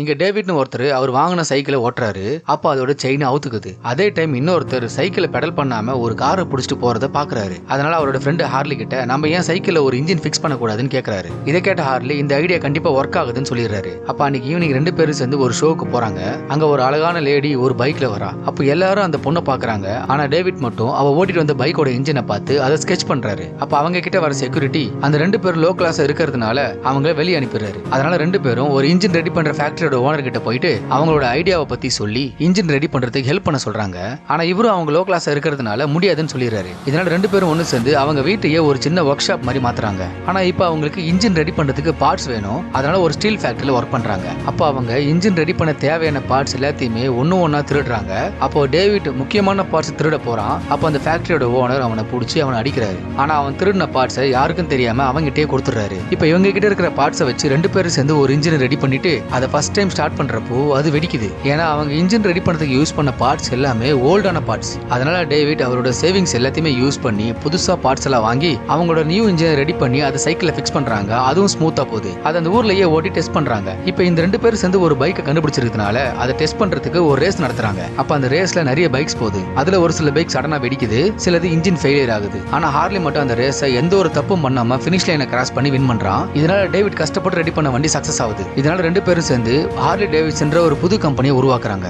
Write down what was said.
இங்க டேவிட்னு ஒருத்தர் அவர் வாங்கின சைக்கிளை ஓட்டுறாரு. அப்போ அதோட செயின் அவுத்துக்குது. அதே டைம் இன்னொருத்தர் சைக்கிளை பெடல் பண்ணாம ஒரு காரை பிடிச்சிட்டு போறத பாக்குறாரு. அதனால அவரோட ஃப்ரெண்டு ஹார்லி கிட்ட நம்ம ஏன் சைக்கிள்ல ஒரு இன்ஜின் ஃபிக்ஸ் பண்ணக்கூடாதுன்னு கேக்குறாரு. இதை கேட்ட ஹார்லி இந்த ஐடியா கண்டிப்பா ஒர்க் ஆகுதுன்னு சொல்லிடுறாரு. அப்ப அன்னைக்கு ஈவினிங் ரெண்டு பேரும் சேர்ந்து ஒரு ஷோக்கு போறாங்க. அங்க ஒரு அழகான லேடி ஒரு பைக்ல வரா. அப்ப எல்லாரும் அந்த பொண்ணை பாக்குறாங்க. ஆனா டேவிட் மட்டும் அவ ஓட்டிட்டு வந்த பைக்கோட இன்ஜினை பார்த்து அதை ஸ்கெச் பண்றாரு. அப்ப அவங்க கிட்ட வர செக்யூரிட்டி அந்த ரெண்டு பேரும் லோ கிளாஸ் இருக்கிறதுனால அவங்க வெளியே அனுப்பிடுறாரு. அதனால ரெண்டு பேரும் ஒரு இன்ஜின் ரெடி பண்ற ஃபேக்டரியோட ஓனர் கிட்ட போயிட்டு அவங்களோட ஐடியாவை பத்தி சொல்லி இன்ஜின் ரெடி பண்றதுக்கு ஹெல்ப் பண்ண சொல்றாங்க. ஆனா இவரும் அவங்க லோ கிளாஸ் இருக்கிறதுனால முடியாதுன்னு சொல்லிடுறாரு. இதனால ரெண்டு பேரும் ஒன்று சேர்ந்து அவங்க வீட்டையே ஒரு சின்ன ஒர்க் ஷாப் மாதிரி மாத்துறாங்க. ஆனா இப்போ அவங்களுக்கு இன்ஜின் ரெடி பண்றதுக்கு பார்ட்ஸ் வேணும். அதனால ஒரு ஸ்டீல் ஃபேக்டரியில் ஒர்க் பண்றாங்க. அப்போ அவங்க இன்ஜின் ரெடி பண்ண தேவையான பார்ட்ஸ் எல்லாத்தையுமே ஒன்று ஒன்றா திருடுறாங்க. அப்போ டேவிட் முக்கியமான பார்ட்ஸ் திருட போறான். அப்போ அந்த ஃபேக்டரியோட ஓனர் அவனை பிடிச்சி அவனை அடிக்கிறாரு. ஆனா அவன் திருடின பார்ட்ஸை யாருக்கும் தெரியாம அவங்ககிட்டயே கொடுத்துறாரு இப்போ இவங்க கிட்ட இருக்கிற பார்ட்ஸை வச்சு ரெண்டு பேரும் சேர்ந்து ஒரு இன்ஜின் ரெடி பண்ணிட்டு அதை ஃபர்ஸ்ட் டைம் ஸ்டார்ட் பண்ணுறப்போ அது வெடிக்குது. ஏன்னா அவங்க இன்ஜின் ரெடி பண்ணுறதுக்கு யூஸ் பண்ண பார்ட்ஸ் எல்லாமே ஓல்டான பார்ட்ஸ் அதனால டேவிட் அவரோட சேவிங்ஸ் எல்லாத்தையுமே யூஸ் பண்ணி புதுசாக பார்ட்ஸ் எல்லாம் வாங்கி அவங்களோட நியூ இன்ஜின் ரெடி பண்ணி அதை சைக்கிளை ஃபிக்ஸ் பண்ணுறாங்க அதுவும் ஸ்மூத்தாக போகுது. அதை அந்த ஊர்லயே ஓட்டி டெஸ்ட் பண்ணுறாங்க இப்போ இந்த ரெண்டு பேரும் சேர்ந்து ஒரு பைக்கை கண்டுபிடிச்சிருக்கனால அதை டெஸ்ட் பண்ணுறதுக்கு ஒரு ரேஸ் நடத்துறாங்க. அப்போ அந்த ரேஸில் நிறைய பைக்ஸ் போகுது. அதில் ஒரு சில பைக் சடனாக வெடிக்குது. சிலது இன்ஜின் ஃபெயிலியர் ஆகுது. ஆனால் ஹார்லி மட்டும் அந்த ரேஸை எந்த ஒரு தப்பும் பண்ணாமல் ஃபினிஷ் லைனை கிராஸ் பண்ணி வின் பண்ணுறான் இதனால டேவிட் கஷ்டப்பட்டு ரெடி பண்ண வண்டி சக்ஸஸ் ஆகுது. இதனால ரெண்டு பேரும் சேர்ந்து ஹார்லி டேவிட்ஸ்ன்ற ஒரு புது கம்பெனியை உருவாக்குறாங்க.